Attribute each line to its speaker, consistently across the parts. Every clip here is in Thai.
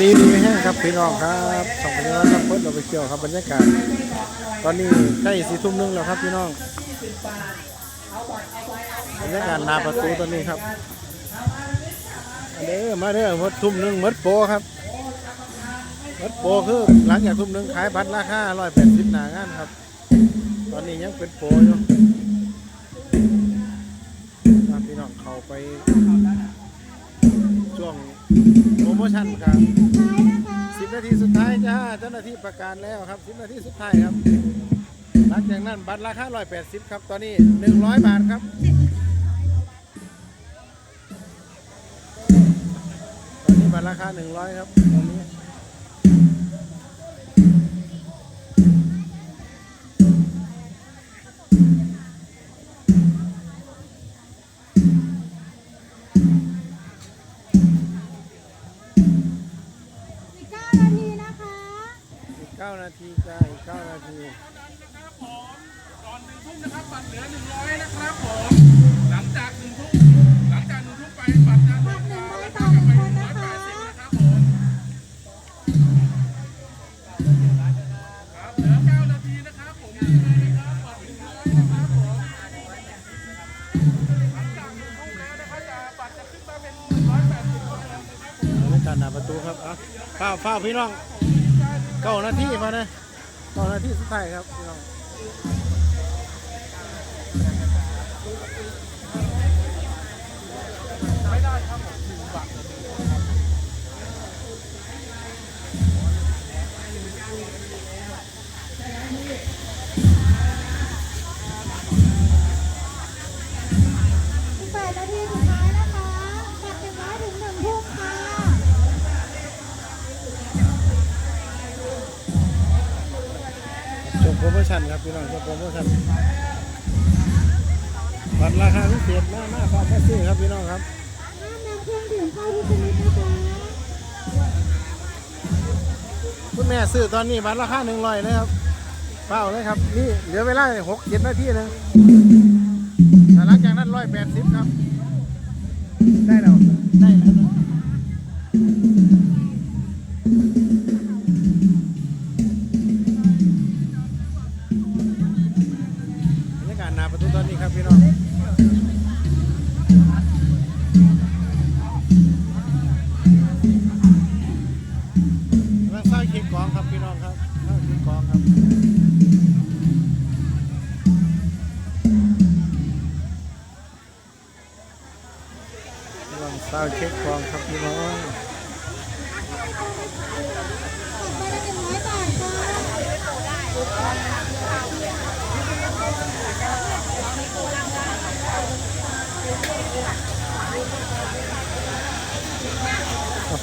Speaker 1: ดีดีแห้งครับพี่น้องครับสองพันยี่สิบเพิ่เราไปเที่ยวครับบรรยากาศ ตอนนี้ใกล้สี่ทุ่มหนึงแล้วครับพี่น้องบรรยากาศนาประตูตอนนี้ครับเด้อมาเด้อมดทุ่มหนึงมดโปครับมดโปคือหลังจากทุ่มหนึงขายบัตรราคาร้อยแปดสิบหนางานครับ ตอนนี้ยังเป็นโปอยู่มาพี่น้องเข้าไปช่วง โปรโมชั่นครับสิบนาทีสุดท้ายจ้าเจ้าหน้าที่ประกาศแล้วครับสิบนาทีสุดท้ายครับหลังจากนั้นบัตรราคาร้อยแปดสิบครับตอนนี้หนึ่งร้อยบาทครับตอนนี้บัตรราคาหนึ่งร้อยครับตอนนี้
Speaker 2: 9 นาทีจ้า
Speaker 1: อีก9นาทีนะครับผม
Speaker 3: ก่อนถึงทุ่มนะครับบัตรเหลือหนึ่งร้อยนะครับผมหลังจากถึงทุ่มหลังจากถึงทุ่มไปบัตรจะล
Speaker 2: รา
Speaker 3: ค
Speaker 2: หนึ่ง
Speaker 3: ร้อยแปดสิบนะครับครัเหลือเก้านาทีนะครับผมหนึ่งร้อยนะครับผมหลังจากถึงทุ่มแล้วนะครับจะบัตรจะขึ้นมาเป็นหนึ่งร้อยแปดสิบคนเดิม
Speaker 1: รหน้าประตูครับอ่ฝ้าวฝ้าพี่น้อง เก้านาทีมานะเก้านาทีสุดท้ายครับพี่น้อง
Speaker 2: ร
Speaker 1: โมชั่นครับพี่น้องช่วงโปรโมชั่นบัตรราคาพิเศษหน้าหน้าฟ้าแค่ซื้อครับพี่น้องครับ
Speaker 2: ห้ามนำเครื่องดื่มเข้าทุกชนิดนะคะ
Speaker 1: คุณแม่ซื้อตอนนี้บัตรราคาหนึ่งร้อยเลยครับเปล่าเลยครับนี่เหลือเวลาหกเจ็ดนาทีนึงแต่หลังจากนั้นร้อยแปดสิบครับ ได้แล้วได้แล้ว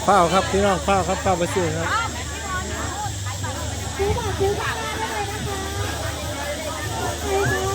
Speaker 1: เฝ้าครับพี่น้องเฝ้าครับเฝ้าไปซื้อครับ
Speaker 2: ซื้อบัตรซื้อบัตรได้เลยนะคะใครคะ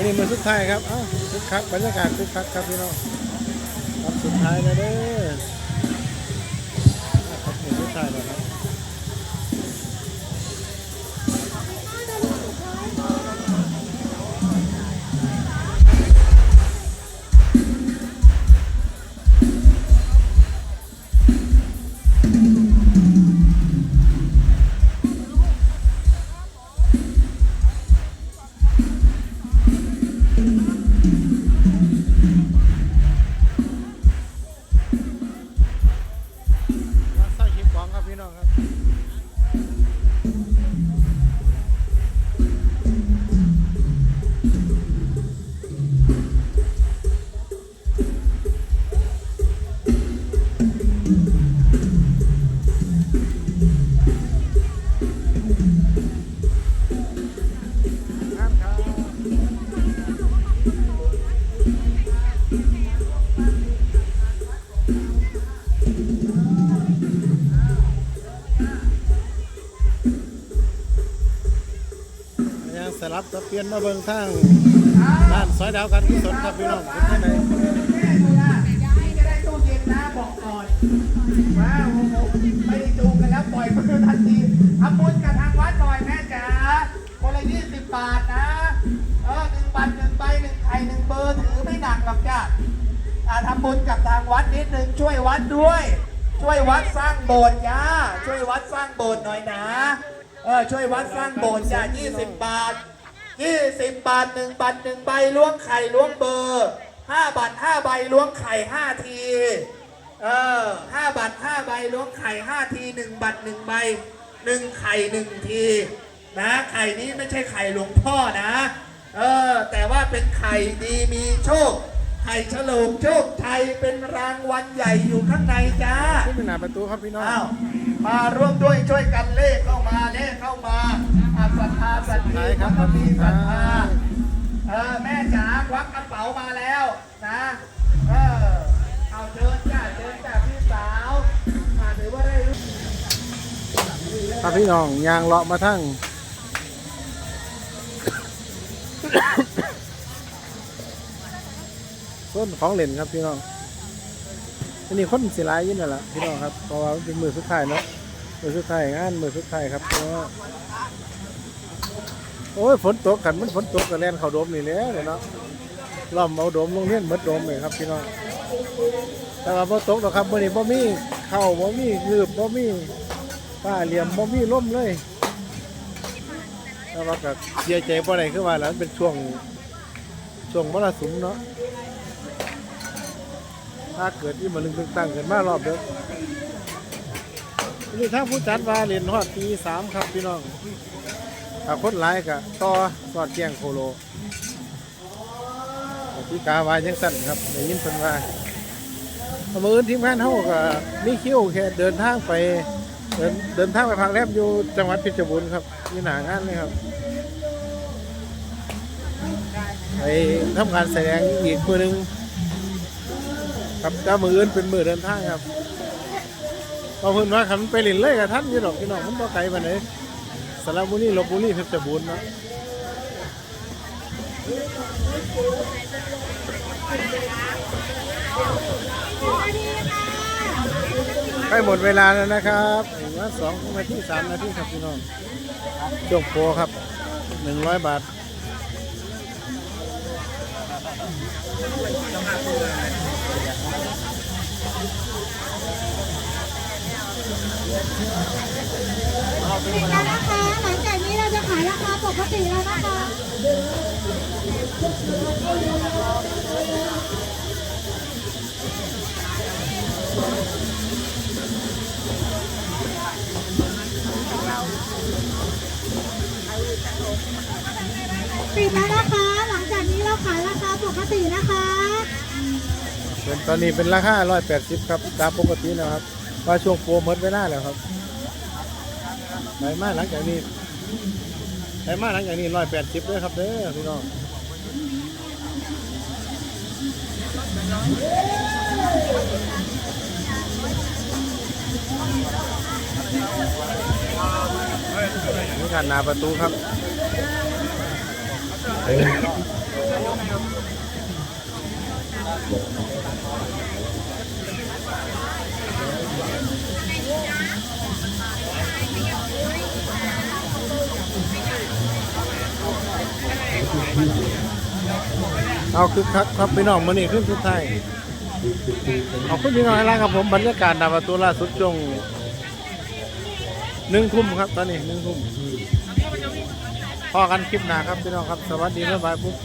Speaker 1: วันนี้มือสุดท้ายครับอ้าคึกคักบรรยากาศคึกคักครับพี่น้องครับสุดท้ายแล้วเด้อครับมือสุดท้ายแล้วครับ ยังสลับกับเปลี่ยนมาเบิ่งทางด้านซอยดาวกันกุศนครับพี่น้องเป็นยังไง
Speaker 4: บอกก่อนว้าวไม่จูงกันแล้วปล่อยมือทันทีทำบุญกัน ทำบุญกับทางวัดนิดนึงช่วยวัดด้วย ช่วยวัดสร้างโบสถ์จ้าช่วยวัดสร้างโบสถ์หน่อยนะเออช่วยวัดสร้างโบสถ์จ้า20 บาท 20 บาทหนึ่งบัตรหนึ่งใบล้วงไข่ล้วงเบอร์ห้าบาทห้าใบล้วงไข่ห้าทีเออห้าบาทห้าใบล้วงไข่ห้าทีหนึ่งบัตรหนึ่งใบหนึ่งไข่หนึ่งทีนะไข่นี้ไม่ใช่ไข่หลวงพ่อนะ เออแต่ว่าเป็นไข่ดีมีโชค ไข่ฉลองโชคชัยเป็นรางวัลใหญ่อยู่ข้างในจ้า
Speaker 1: ขึ้นไปหน้าประตูครับพี่น้อง
Speaker 4: อ้าวมาร่วมด้วยช่วยกันเลขเข้ามาเลขเข้ามาอาศรัทธาสัตย์ครับพมีศรัทธาเออแม่จ๋าควักกระเป๋ามาแล้วนะเออเอาเชิญจ้าเชิญจ้าพี่สาวอ่าถือว่าได้รู้
Speaker 1: ครับพี่น้องยางเลาะมาทั้ง ต้นของเล่นครับพี่น้องอันนี้คนสิหลายยินนั่นแหละพี่น้องครับเพราะว่าเป็นมือสุดท้ายเนาะมือสุดท้ายงานมือสุดท้ายครับเพราะว่าโอ้ยฝนตกกันมันฝนตกกันแล่นเขาโดมนี่แหล้วเนาะล้อมเอาโดมลงเรียนมดโดมเลยครับพี่น้องแต่ว่าพอตกหรอกครับมื่อนี้บ่มีเข้าบ่มีคืบบ่มีป้าเหลี่ยมบ่มีล่มเลยแต่ว่าก็เสียใจบ่ได้คือว่าแล้วเป็นช่วงช่วงมรสุมเนาะ ถ้าเกิดที่มันลึงตึงตั้งเกิดมารอบเด้อนี่ถ้าผู้จัดว่าเรียนฮอดปีสามครับพี่น้องถ้าคนหลายกะต่อสอดแจ้งโคโลพี่กาวายังสั่นครับได้ยินเพิ่นว่าเอามื่ออื่นทีมงานเฮาก็มีคิวแค่เดินทางไปเดินเดินทางไปพักแรมอยู่จังหวัดเพชรบูรณ์ครับมีหนางานเลยครับไปทำการแสดงอีกมือหนึ่ง ครับถ้ามืออื่นเป็นมือเดินทางครับพอเพิ่นว่าคันไปเล่นเลยกับท่านยู่ดอกพี่น้องมันบ่ไกลปานสระบุรีลบบุรีเพชรบูรณ์นะใกล้หมดเวลาแล้วนะครับเหลือสองนาทีสามนาทีครับพี่น้องจบโปรครับหนึ่งร้อยบาท
Speaker 2: ปิดแล้วนะคะ หลังจากนี้เราจะขายราคาปกติแล้วนะคะปิดแล้วนะคะ หลังจากนี้เราขายราคาปกตินะคะ
Speaker 1: เป็นตอนนี้เป็นราคา180ครับตามปกตินะครับว่าช่วงโปรหมดเวลาแล้วครับไหนมาหลังจากนี้ไหนมาหลังจากนี้180ด้วยครับเด้อพี่น้องนี่การหนาประตูครับ เอาคึกคักครับพี่น้องมันนี่ขึ้นสุดท้ายขอบคุณพี่น้องอะไรครับผมบรรยากาศหนาประตูล่าสุดช่วงหนึ่งทุ่มครับตอนนี้หนึ่งทุ่มพอกันคลิปหนาครับพี่น้องครับ สวัสดีบ๊ายบายปุ๊บ